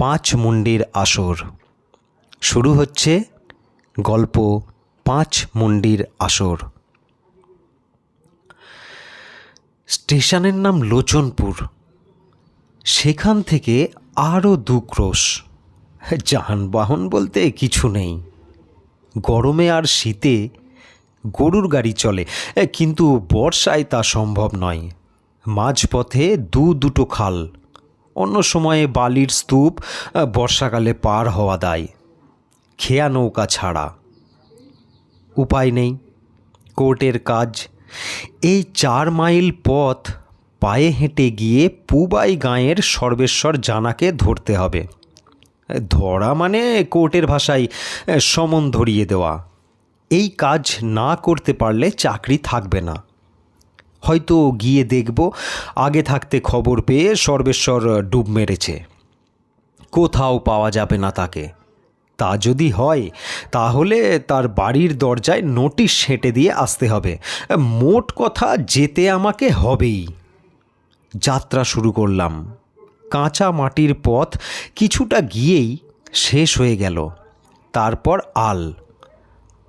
পাঁচ মুন্ডির আসর। শুরু হচ্ছে গল্প পাঁচ মুন্ডির আসর। স্টেশনের নাম লোচনপুর। সেখান থেকে আরও দু ক্রোশ। যানবাহন বলতে কিছু নেই। গরমে আর শীতে গরুর গাড়ি চলে, কিন্তু বর্ষায় তা সম্ভব নয়। মাঝপথে দু দুটো খাল। অন্য সময়ে বালির স্তূপ বর্ষাকালে পার হওয়া দায়। খেয়া নৌকা ছাড়া। উপায় নেই। কোর্টের কাজ। এই চার মাইল পথ পায়ে হেঁটে গিয়ে পুবাই গাঁয়ের সর্বেশ্বর জানাকে ধরতে হবে। ধরা মানে কোর্টের ভাষায় সমন ধরিয়ে দেওয়া। এই কাজ না করতে পারলে চাকরি থাকবে না। হয়তো গিয়ে দেখব। আগে থাকতে খবর পেয়ে সর্বেশ্বর ডুব মেরেছে। কোথাও পাওয়া যাবে না তাকে। তা যদি হয়, তাহলে তার বাড়ির দরজায় নোটিশ সেঁটে দিয়ে আসতে হবে। মোট কথা যেতে আমাকে হবেই। যাত্রা শুরু করলাম। কাঁচা মাটির পথ কিছুটা গিয়েই শেষ হয়ে গেল। তারপর আল।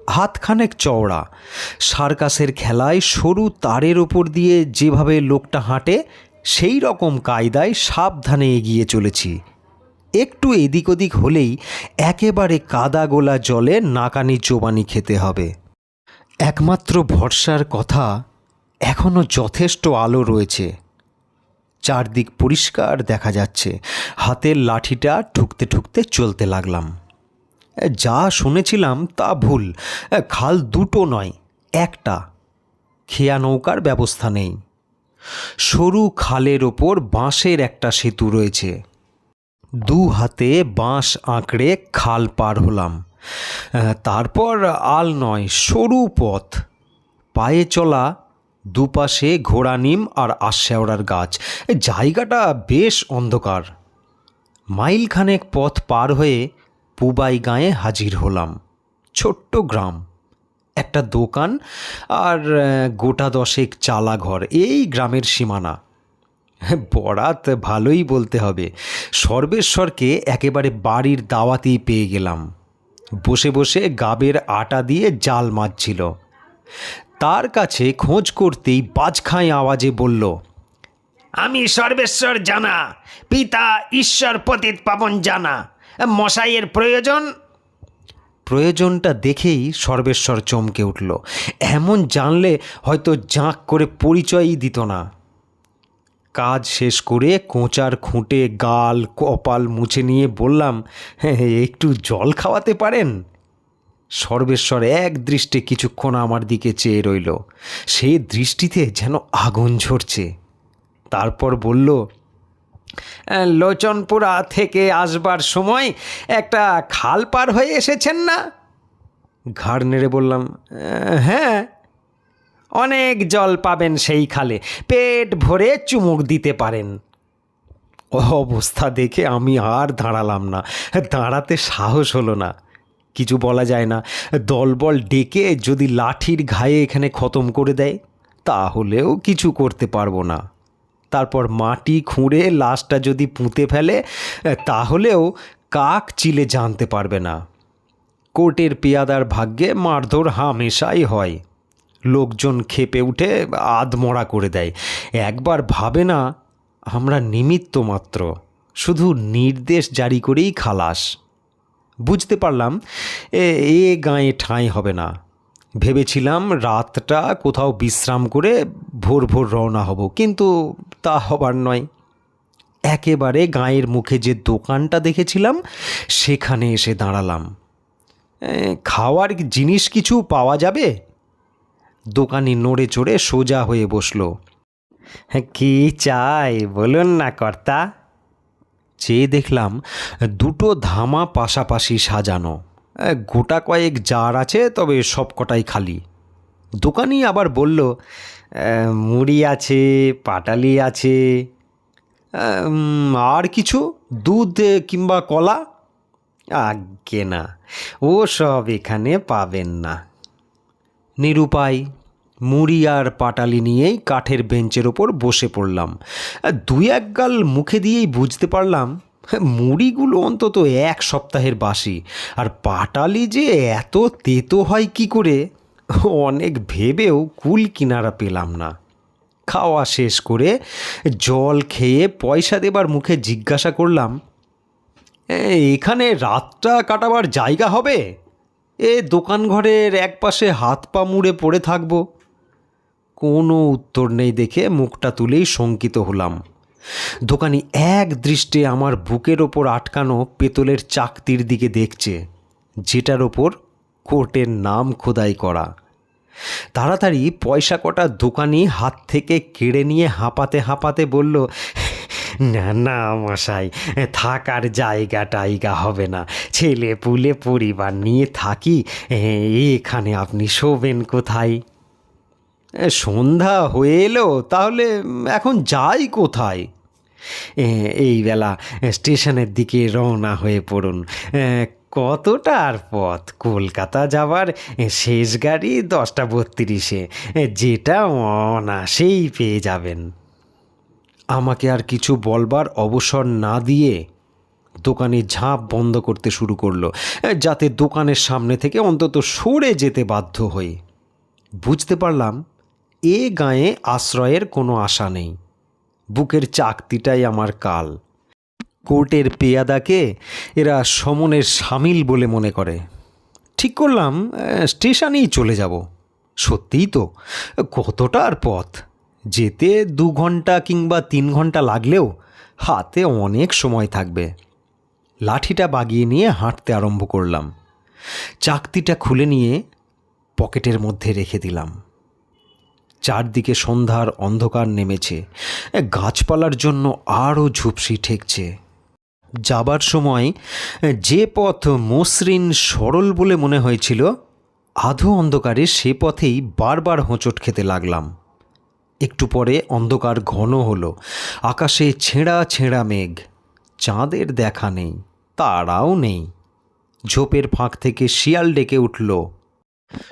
হাতখানেক চওড়া। সার্কাসের খেলায় সরু তারের ওপর দিয়ে যেভাবে লোকটা হাঁটে, সেই রকম কায়দায় সাবধানে এগিয়ে চলেছি। একটু এদিক ওদিক হলেই একেবারে কাদা গোলা জলে নাকানি চোবানি খেতে হবে। একমাত্র ভরসার কথা এখনও যথেষ্ট আলো রয়েছে। চারদিক পরিষ্কার দেখা যাচ্ছে। হাতের লাঠিটা ঠুকতে ঠুকতে চলতে লাগলাম। যা শুনেছিলাম তা ভুল। খাল দুটো নয়, একটা। খেয়া নৌকার ব্যবস্থা নেই। সরু খালের ওপর বাঁশের একটা সেতু রয়েছে। দু হাতে বাঁশ আঁকড়ে খাল পার হলাম। তারপর আল নয়, সরু পথ। পায়ে চলা, দুপাশে ঘোড়া নিম আর আশ্যাওড়ার গাছ। জায়গাটা বেশ অন্ধকার। মাইলখানেক পথ পার হয়ে পুবাই গাঁয়ে হাজির হলাম। ছোট্ট গ্রাম, একটা দোকান আর গোটা দশেক চালা ঘর এই গ্রামের সীমানা। বরাত ভালোই বলতে হবে, সর্বেশ্বরকে একেবারে বাড়ির দাওয়াতেই পেয়ে গেলাম। বসে বসে গাবের আটা দিয়ে জাল মাজছিল। তার কাছে খোঁজ করতেই বাজখাঁই আওয়াজে বলল, আমি সর্বেশ্বর জানা, পিতা ঈশ্বর পতিত পাবন জানা। মশাইয়ের প্রয়োজন? প্রয়োজনটা দেখেই সর্বেশ্বর চমকে উঠল। এমন জানলে হয়তো জাঁক করে পরিচয়ই দিত না। কাজ শেষ করে কোঁচার খুঁটে গাল কপাল মুছে নিয়ে বললাম "হ্যাঁ, একটু জল খাওয়াতে পারেন? সর্বেশ্বর এক দৃষ্টে কিছুক্ষণ আমার দিকে চেয়ে রইল। সে দৃষ্টিতে যেন আগুন ঝরছে। তারপর বলল লোচনপুরা থেকে আসবার সময় একটা খাল পার হয়ে এসেছেন না? ঘাড় নেড়ে বললাম হ্যাঁ অনেক জল পাবেন সেই খালে, পেট ভরে চুমুক দিতে পারেন। অবস্থা দেখে আমি আর দাঁড়ালাম না, দাঁড়াতে সাহস হলো না। কিছু বলা যায় না, দলবল ডেকে যদি লাঠির ঘায়ে এখানে খতম করে দেয়, তাহলেও কিছু করতে পারব না। তারপর মাটি খুঁড়ে লাশটা যদি পুঁতে ফেলে তাহলেও কাক চিলে জানতে পারবে না। কোর্টের পেয়াদার ভাগ্যে মারধর হামেশাই হয়। লোকজন খেপে উঠে আধমরা করে দেয়। একবার ভাবে না, আমরা নিমিত্ত মাত্র। শুধু নির্দেশ জারি করেই খালাস। বুঝতে পারলাম এ গাঁয়ে ঠাঁই হবে না। ভেবেছিলাম রাতটা কোথাও বিশ্রাম করে ভোর ভোর রওনা হব, কিন্তু তা হবার নয়। একেবারে গাঁয়ের মুখে যে দোকানটা দেখেছিলাম সেখানে এসে দাঁড়ালাম। খাওয়ার জিনিস কিছু পাওয়া যাবে? দোকানি নড়ে চড়ে সোজা হয়ে বসল। কি চাই বলুন না কর্তা? চেয়ে দেখলাম দুটো ধামা পাশাপাশি সাজানো। গোটা কয়েক জার আছে তবে সব কটাই খালি। দোকানি আবার বলল "এ, মুড়ি আছে, পাটালি আছে আর কিছু? দুধ কিংবা কলা? আজ্ঞে না, ও সব এখানে পাবেন না। নিরুপায়, মুড়ি আর পাটালি নিয়েই কাঠের বেঞ্চের ওপর বসে পড়লাম। দুই এক গাল মুখে দিয়েই বুঝতে পারলাম, মুড়িগুলো অন্তত এক সপ্তাহের বাসি, আর পাটালি যে এত তেতো হয় কি করে? অনেক ভেবেও কুল কিনারা পেলাম না। খাওয়া শেষ করে জল খেয়ে পয়সা দেবার মুখে জিজ্ঞাসা করলাম "এ, এখানে রাতটা কাটাবার জায়গা হবে? এ দোকান ঘরের এক পাশে হাত পা মুড়ে পড়ে থাকব? কোনো উত্তর নেই দেখে মুখটা তুলেই শঙ্কিত হলাম। দোকানি এক দৃষ্টে আমার বুকের ওপর আটকানো পেতলের চাকতির দিকে দেখছে যেটার ওপর কোর্টের নাম খোদাই করা। তাড়াতাড়ি পয়সা কটা দোকানি হাত থেকে কেড়ে নিয়ে হাঁপাতে হাঁপাতে বলল, না না, মশাই থাকার জায়গা টাইগা হবে না। ছেলে পুলে পরিবার নিয়ে থাকি এখানে আপনি শোবেন কোথায়? সন্ধ্যা হয়ে এলো, তাহলে এখন যাই কোথায়? এই বেলা স্টেশনের দিকে রওনা হয়ে পড়ুন। কতটা আর পথ? কলকাতা যাবার শেষ গাড়ি দশটা বত্রিশে। যেটা অনাসেই পেয়ে যাবেন। আমাকে আর কিছু বলবার অবসর না দিয়ে দোকানে ঝাঁপ বন্ধ করতে শুরু করল, যাতে দোকানের সামনে থেকে অন্তত সরে যেতে বাধ্য হই। বুঝতে পারলাম, এ গায়ে আশ্রয়ের কোনো আশা নেই। বুকের চাকতিটাই আমার কাল। কোর্টের পেয়াদাকে এরা সমনের সামিল বলে মনে করে। ঠিক করলাম স্টেশনেই চলে যাব। সত্যিই তো কতটা আর পথ? যেতে দু ঘণ্টা কিংবা তিন ঘণ্টা লাগলেও হাতে অনেক সময় থাকবে। লাঠিটা বাগিয়ে নিয়ে হাঁটতে আরম্ভ করলাম। চাকতিটা খুলে নিয়ে পকেটের মধ্যে রেখে দিলাম। চারদিকে সন্ধ্যার অন্ধকার নেমেছে। গাছপালার জন্য আরও ঝুপসি ঠেকছে। যাবার সময় যে পথ মসৃণ সরল বলে মনে হয়েছিল, আধো অন্ধকারে সে পথেই বারবার হোঁচট খেতে লাগলাম। একটু পরে অন্ধকার ঘন হলো, আকাশে ছেঁড়া ছেঁড়া মেঘ, চাঁদের দেখা নেই, তারাও নেই। ঝোপের ফাঁক থেকে শিয়াল ডেকে উঠল।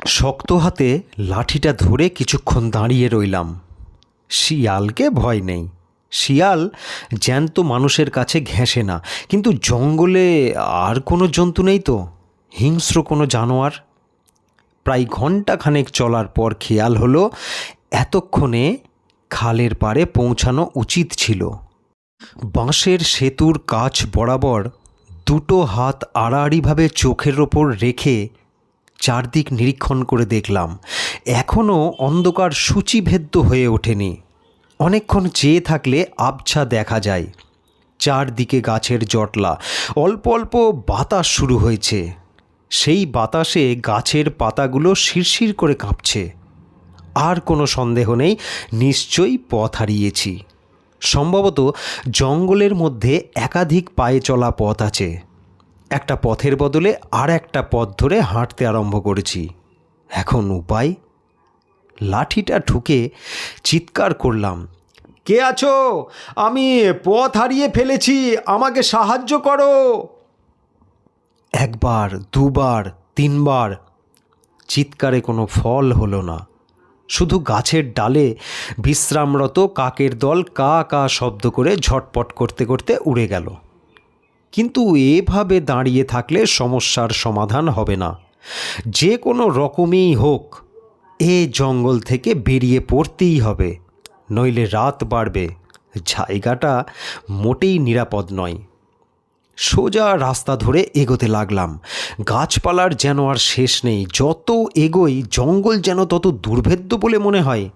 শক্ত হাতে লাঠিটা ধরে কিছুক্ষণ দাঁড়িয়ে রইলাম। শিয়ালকে ভয় নেই। শিয়াল জ্যান্ত মানুষের কাছে ঘেঁষে না। কিন্তু জঙ্গলে আর কোনো জন্তু নেই তো? হিংস্র কোনো জানোয়ার? প্রায় ঘণ্টা খানেক চলার পর খেয়াল হলো, এতক্ষণে খালের পাড়ে পৌঁছানো উচিত ছিল। বাঁশের সেতুর কাছ বরাবর দুটো হাত আড়াআড়িভাবে চোখের ওপর রেখে চারদিক নিরীক্ষণ করে দেখলাম। এখনও অন্ধকার সূচিভেদ্য হয়ে ওঠেনি। অনেকক্ষণ চেয়ে থাকলে আবছা দেখা যায়। চারদিকে গাছের জটলা। অল্প অল্প বাতাস শুরু হয়েছে। সেই বাতাসে গাছের পাতাগুলো শিরশির করে কাঁপছে। আর কোনো সন্দেহ নেই, নিশ্চয়ই পথ হারিয়েছি। সম্ভবত জঙ্গলের মধ্যে একাধিক পায়ে চলা পথ আছে। একটা পথের বদলে আর একটা পথ ধরে হাঁটতে আরম্ভ করেছি। এখন উপায় লাঠিটা ঠুকে চিৎকার করলাম, কে আছো? আমি পথ হারিয়ে ফেলেছি, আমাকে সাহায্য করো। একবার, দুবার, তিনবার চিৎকারে কোনো ফল হলো না। শুধু গাছের ডালে বিশ্রামরত কাকের দল কা কা শব্দ করে ঝটপট করতে করতে উড়ে গেল। কিন্তু এভাবে দাঁড়িয়ে থাকলে সমস্যার সমাধান হবে না। যে কোনো রকমেই হোক এ জঙ্গল থেকে বেরিয়ে পড়তেই হবে, নইলে রাত বাড়বে। জায়গাটা মোটেই নিরাপদ নয়। সোজা রাস্তা ধরে এগোতে লাগলাম। গাছপালার যেন আর শেষ নেই, যত এগোই জঙ্গল যেন তত দুর্ভেদ্য বলে মনে হয়।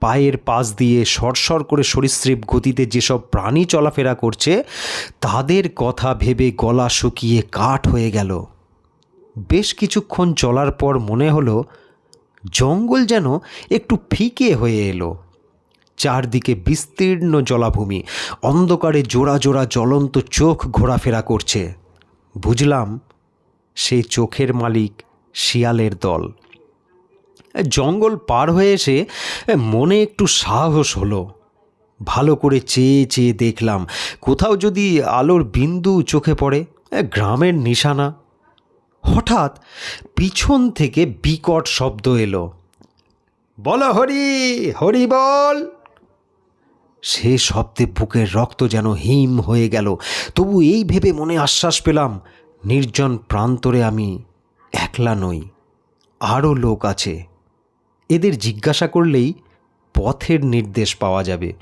পায়ের পাশ দিয়ে সরসর করে সরীসৃপ গতিতে যেসব প্রাণী চলাফেরা করছে, তাদের কথা ভেবে গলা শুকিয়ে কাঠ হয়ে গেল। বেশ কিছুক্ষণ চলার পর মনে হলো জঙ্গল যেন একটু ফিকে হয়ে এলো। চারদিকে বিস্তীর্ণ জলাভূমি, অন্ধকারে জোড়া জোড়া জ্বলন্ত চোখ ঘোরাফেরা করছে। বুঝলাম সেই চোখের মালিক শিয়ালের দল। জঙ্গল পার হয়ে এসে মনে একটু সাহস হলো। ভালো করে চেয়ে চেয়ে দেখলাম, কোথাও যদি আলোর বিন্দু চোখে পড়ে, গ্রামের নিশানা। হঠাৎ পিছন থেকে বিকট শব্দ এলো। বল হরি হরি বল। সে শব্দে বুকের রক্ত যেন হিম হয়ে গেল। তবু এই ভেবে মনে আশ্বাস পেলাম, নির্জন প্রান্তরে আমি একলা নই, আরও লোক আছে। এদের জিজ্ঞাসা করলেই পথের নির্দেশ পাওয়া যাবে।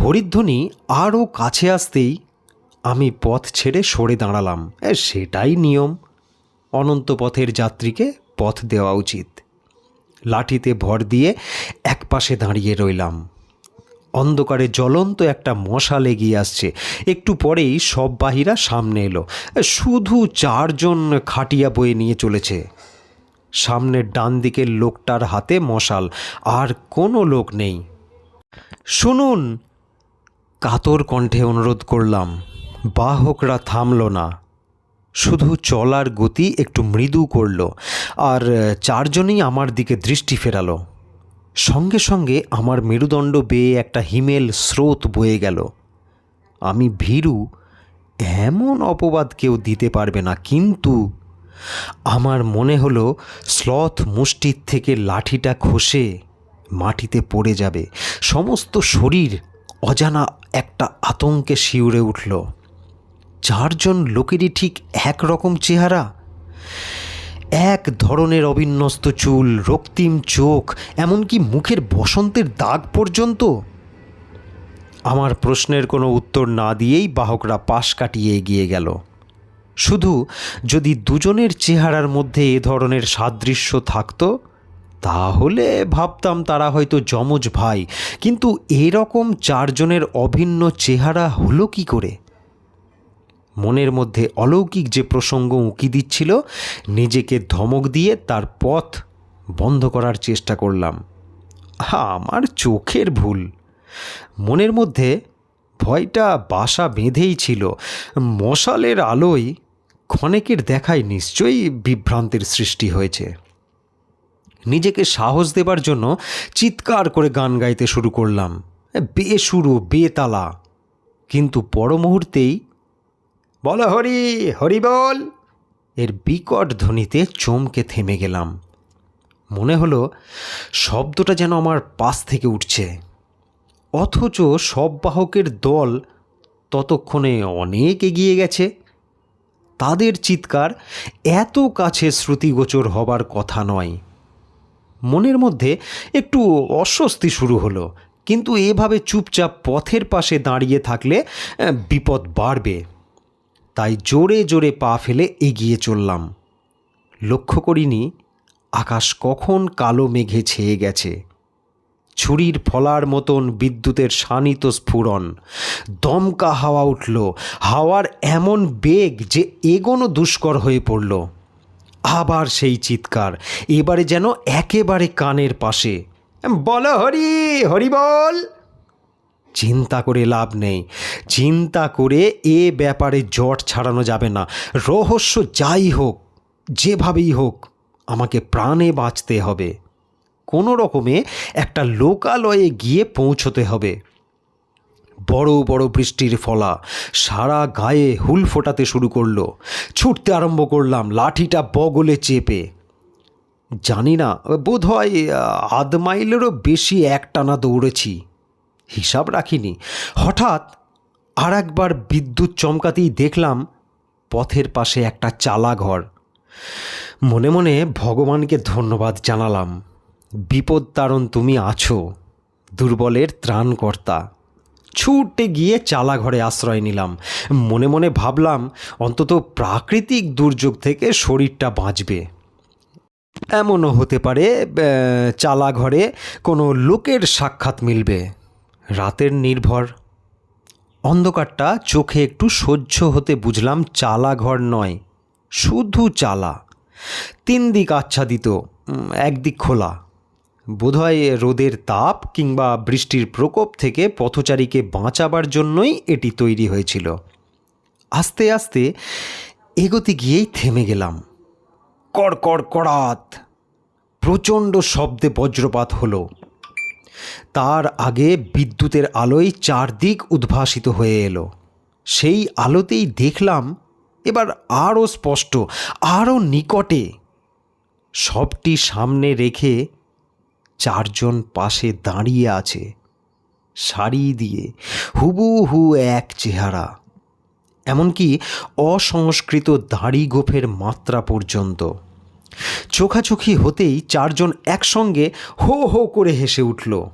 হরিধ্বনি আরও কাছে আসতেই আমি পথ ছেড়ে সরে দাঁড়ালাম। সেটাই নিয়ম। অনন্ত পথের যাত্রীকে পথ দেওয়া উচিত। লাঠিতে ভর দিয়ে একপাশে দাঁড়িয়ে রইলাম। অন্ধকারে জ্বলন্ত একটা মশা এগিয়ে আসছে। একটু পরেই সব বাহিরা সামনে এলো। শুধু চারজন খাটিয়া বয়ে নিয়ে চলেছে। সামনের ডান দিকের লোকটার হাতে মশাল, আর কোনো লোক নেই। শুনুন, কাতর কণ্ঠে অনুরোধ করলাম, বাহকরা থামল না। শুধু চলার গতি একটু মৃদু করল, আর চারজনেই আমার দিকে দৃষ্টি ফেরালো। সঙ্গে সঙ্গে আমার মেরুদণ্ড বেয়ে একটা হিমেল স্রোত বয়ে গেল। আমি ভীরু, এমন অপবাদ কেউ দিতে পারবে না, কিন্তু আমার মনে হলো স্লথ মুষ্টির থেকে লাঠিটা খসে মাটিতে পড়ে যাবে, সমস্ত শরীর অজানা একটা আতঙ্কে শিউরে উঠল। চারজন লোকেরই ঠিক একরকম চেহারা? এক ধরনের অবিন্যস্ত চুল, রক্তিম চোখ, এমনকি মুখের বসন্তের দাগ পর্যন্ত? আমার প্রশ্নের কোনো উত্তর না দিয়েই বাহকরা পাশ কাটিয়ে এগিয়ে গেল। শুধু যদি দুজনের চেহারার মধ্যে এ ধরনের সাদৃশ্য থাকত, তাহলে ভাবতাম তারা হয়তো যমজ ভাই, কিন্তু এরকম চারজনের অভিন্ন চেহারা হলো কি করে? মনের মধ্যে অলৌকিক যে প্রসঙ্গ উঁকি দিচ্ছিল, নিজেকে ধমক দিয়ে তার পথ বন্ধ করার চেষ্টা করলাম। আমার চোখের ভুল। মনের মধ্যে ভয়টা বাসা বেঁধেই ছিল। মশালের আলোয় ক্ষণেকের দেখায় নিশ্চয়ই বিভ্রান্তির সৃষ্টি হয়েছে। নিজেকে সাহস দেবার জন্য চিৎকার করে গান গাইতে শুরু করলাম। বেসুরো, বেতালা। কিন্তু পর মুহূর্তেই বল হরি হরি বল। এর বিকট ধ্বনিতে চমকে থেমে গেলাম। মনে হলো শব্দটা যেন আমার পাশ থেকে উঠছে। অথচ সব বাহকের দল ততক্ষণে অনেক এগিয়ে গেছে। তাদের চিৎকার এত কাছে শ্রুতিগোচর হবার কথা নয়। মনের মধ্যে একটু অস্বস্তি শুরু হলো, কিন্তু এভাবে চুপচাপ পথের পাশে দাঁড়িয়ে থাকলে বিপদ বাড়বে। তাই জোরে জোরে পা ফেলে এগিয়ে চললাম। লক্ষ্য করিনি, আকাশ কখন কালো মেঘে ছেয়ে গেছে। ছুরির ফলার মতন বিদ্যুতের শানিত স্ফুরণ। দমকা হাওয়া উঠল, হাওয়ার এমন বেগ যে এগোনো দুষ্কর হয়ে পড়ল। আবার সেই চিৎকার, এবারে যেন একেবারে কানের পাশে। বল হরি হরি বল! চিন্তা করে লাভ নেই। চিন্তা করে এ ব্যাপারে জট ছাড়ানো যাবে না। রহস্য যাই হোক, যেভাবেই হোক, আমাকে প্রাণে বাঁচতে হবে। কোনো রকমে একটা লোকালয়ে গিয়ে পৌঁছতে হবে। বড় বড় বৃষ্টির ফলা সারা গায়ে হুল ফোটাতে শুরু করল। ছুটতে আরম্ভ করলাম, লাঠিটা বগলে চেপে। জানি না বোধ হয় আধ মাইলেরও বেশি একটানা দৌড়েছি। হিসাব রাখিনি। হঠাৎ আর একবার বিদ্যুৎ চমকাতেই দেখলাম পথের পাশে একটা চালা ঘর মনে মনে ভগবানকে ধন্যবাদ জানালাম। বিপদ তারণ তুমি আছো, দুর্বলের ত্রাণকর্তা। ছুটে গিয়ে চালা ঘরে আশ্রয় নিলাম। মনে মনে ভাবলাম, অন্তত প্রাকৃতিক দুর্যোগ থেকে শরীরটা বাঁচবে। এমনও হতে পারে চালা ঘরে কোনো লোকের সাক্ষাৎ মিলবে। রাতের নির্ভর। অন্ধকারটা চোখে একটু সহ্য হতে বুঝলাম চালা ঘর নয়, শুধু চালা। তিন দিক আচ্ছাদিত একদিক খোলা। বোধহয় রোদের তাপ কিংবা বৃষ্টির প্রকোপ থেকে পথচারীকে বাঁচাবার জন্যই এটি তৈরি হয়েছিল। আস্তে আস্তে এগোতে গিয়েই থেমে গেলাম। কড় কড় কড়াত। প্রচণ্ড শব্দে বজ্রপাত হলো। তার আগে বিদ্যুতের আলোয় চারদিক উদ্ভাসিত হয়ে এলো। সেই আলোতেই দেখলাম, এবার আরও স্পষ্ট, আরও নিকটে। সবটি সামনে রেখে চারজন পাশে দাঁড়িয়ে আছে, শাড়ি দিয়ে, হুবহু এক চেহারা। এমনকি অসংস্কৃত দাড়ি গোফের মাত্রা পর্যন্ত। চোখাচোখি হতেই চারজন একসঙ্গে হো হো করে হেসে উঠল।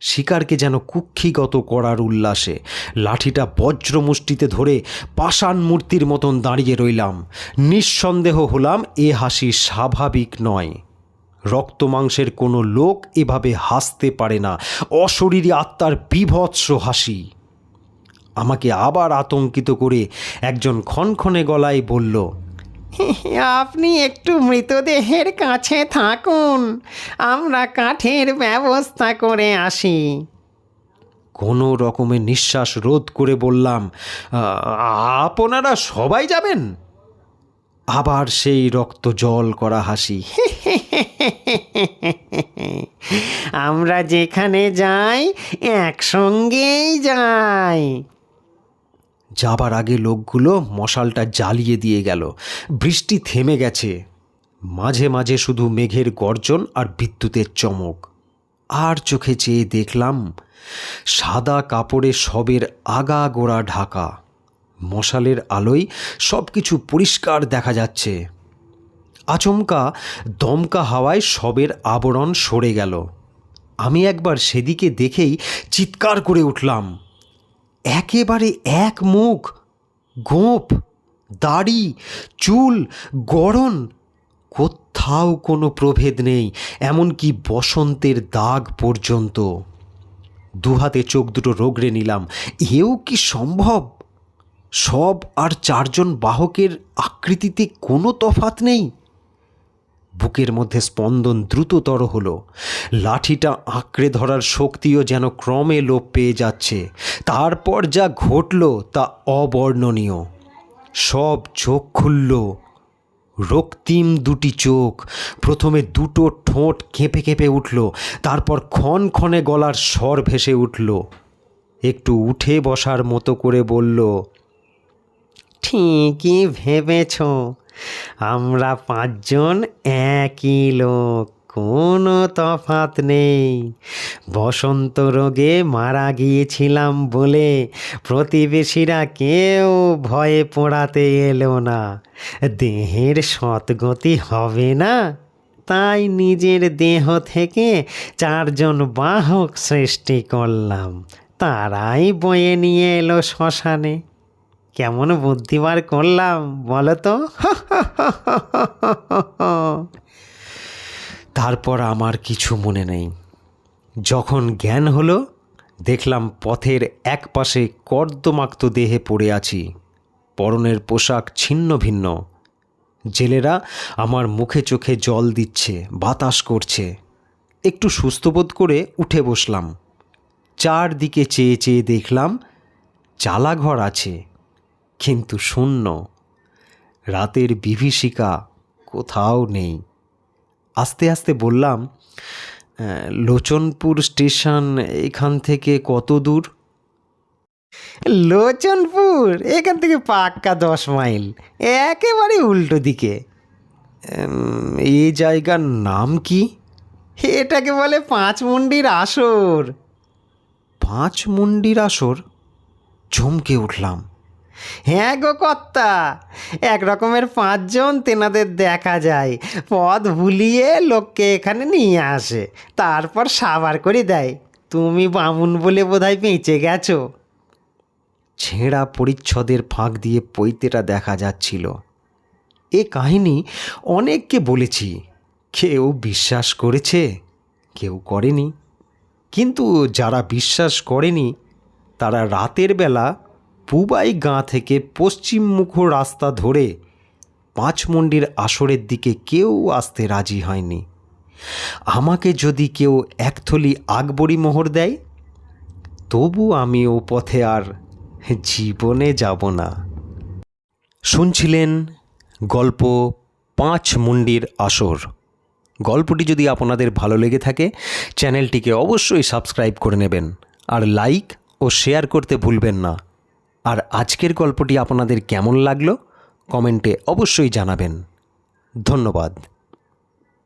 শিকারকে যেন কুক্ষিগত করার উল্লাসে লাঠিটা বজ্রমুষ্টিতে ধরে পাষাণ মূর্তির মতন দাঁড়িয়ে রইলাম। নিঃসন্দেহ হলাম এ হাসি স্বাভাবিক নয়। রক্ত মাংসের কোনো লোক এভাবে হাসতে পারে না। অশরীরী আত্মার বিভৎস হাসি। আমাকে আবার আতঙ্কিত করে একজন ক্ষণক্ষণে গলায় বলল আপনি একটু মৃতদেহের কাছে থাকুন। আমরা কাঠের ব্যবস্থা করে আসি। কোনো রকমের নিঃশ্বাস রোধ করে বললাম আপনারা সবাই যাবেন? আবার সেই রক্ত জল করা হাসি। আমরা যেখানে যাই একসঙ্গেই যাই। যাবার আগে লোকগুলো মশালটা জ্বালিয়ে দিয়ে গেল। বৃষ্টি থেমে গেছে। মাঝে মাঝে শুধু মেঘের গর্জন আর বিদ্যুতের চমক। আর চোখে চেয়ে দেখলাম, সাদা কাপড়ে সবের আগা গোড়া ঢাকা। মশালের আলোয় সব কিছু পরিষ্কার দেখা যাচ্ছে। আচমকা দমকা হাওয়ায় সবের আবরণ সরে গেল। আমি একবার সেদিকে দেখেই চিৎকার করে উঠলাম। একেবারে এক মুখ গোঁপ দাড়ি, চুল, গড়ন। কোথাও কোনো প্রভেদ নেই, এমনকি বসন্তের দাগ পর্যন্ত। দুহাতে চোখ দুটো রোগড়ে নিলাম, এও কি সম্ভব? সব আর চারজন বাহকের আকৃতিতে কোনো তফাত নেই। বুকের মধ্যে স্পন্দন দ্রুততর হলো। লাঠিটা আঁকড়ে ধরার শক্তিও যেন ক্রমে লোপ পেয়ে যাচ্ছে। তারপর যা ঘটল তা অবর্ণনীয়। সব চোখ খুলল। রক্তিম দুটি চোখ। প্রথমে দুটো ঠোঁট কেঁপে কেঁপে উঠল। তারপর ক্ষণ ক্ষণে গলার স্বর ভেসে উঠল। একটু উঠে বসার মতো করে বলল, ঠিকই ভেবেছ। আমরা পাঁচজন একই লোক, কোনো তফাত নেই। বসন্ত রোগে মারা গিয়েছিলাম বলে প্রতিবেশীরা কেউ ভয়ে পড়াতে এলো না। দেহের সৎগতি হবে না, তাই নিজের দেহ থেকে চারজন বাহক সৃষ্টি করলাম। তারাই বয়ে নিয়ে এলো শ্মশানে। কেমন বুদ্ধিবার করলাম, বলো তো? তারপর আমার কিছু মনে নেই। যখন জ্ঞান হলো, দেখলাম পথের এক পাশে কর্দমাক্ত দেহে পড়ে আছি। পরনের পোশাক ছিন্ন ভিন্ন। জেলেরা আমার মুখে চোখে জল দিচ্ছে, বাতাস করছে। একটু সুস্থবোধ করে উঠে বসলাম। চারদিকে চেয়ে চেয়ে দেখলাম, চালাঘর আছে। কিন্তু শূন্য। রাতের বিভীষিকা কোথাও নেই। আস্তে আস্তে বললাম লোচনপুর স্টেশন এখান থেকে কত দূর? লোচনপুর? এখান থেকে পাক্কা দশ মাইল। একেবারে উল্টো দিকে। এই জায়গার নাম কি? এটাকে বলে পাঁচ মুন্ডির আসর। পাঁচ মুন্ডির আসর? চমকে উঠলাম। হ্যাঁ গো কর্তা, এক রকমের পাঁচজন তেনাদের দেখা যায় পথ ভুলিয়ে লোককে এখানে নিয়ে আসে, তারপর সাবার করে দেয়। তুমি বামুন বলে বোধহয় বেঁচে গেছো। ছেঁড়া পরিচ্ছদের ফাঁক দিয়ে পৈতেটা দেখা যাচ্ছিল। এ কাহিনী অনেককে বলেছি, কেউ বিশ্বাস করেছে, কেউ করেনি। কিন্তু যারা বিশ্বাস করেনি, তারা রাতের বেলা পুবাই গাঁ থেকে পশ্চিমমুখ রাস্তা ধরে পাঁচমন্ডির আসরের দিকে কেউ আসতে রাজি হয়নি। আমাকে যদি কেউ একথলি আকবরী মোহর দেয়, তবু আমি ও পথে আর জীবনে যাব না। শুনছিলেন গল্প পাঁচ মুন্ডির আসর। গল্পটি যদি আপনাদের ভালো লেগে থাকে, চ্যানেলটিকে অবশ্যই সাবস্ক্রাইব করে নেবেন। আর লাইক ও শেয়ার করতে ভুলবেন না। আর আজকের গল্পটি আপনাদের কেমন লাগল? কমেন্টে অবশ্যই জানাবেন। ধন্যবাদ।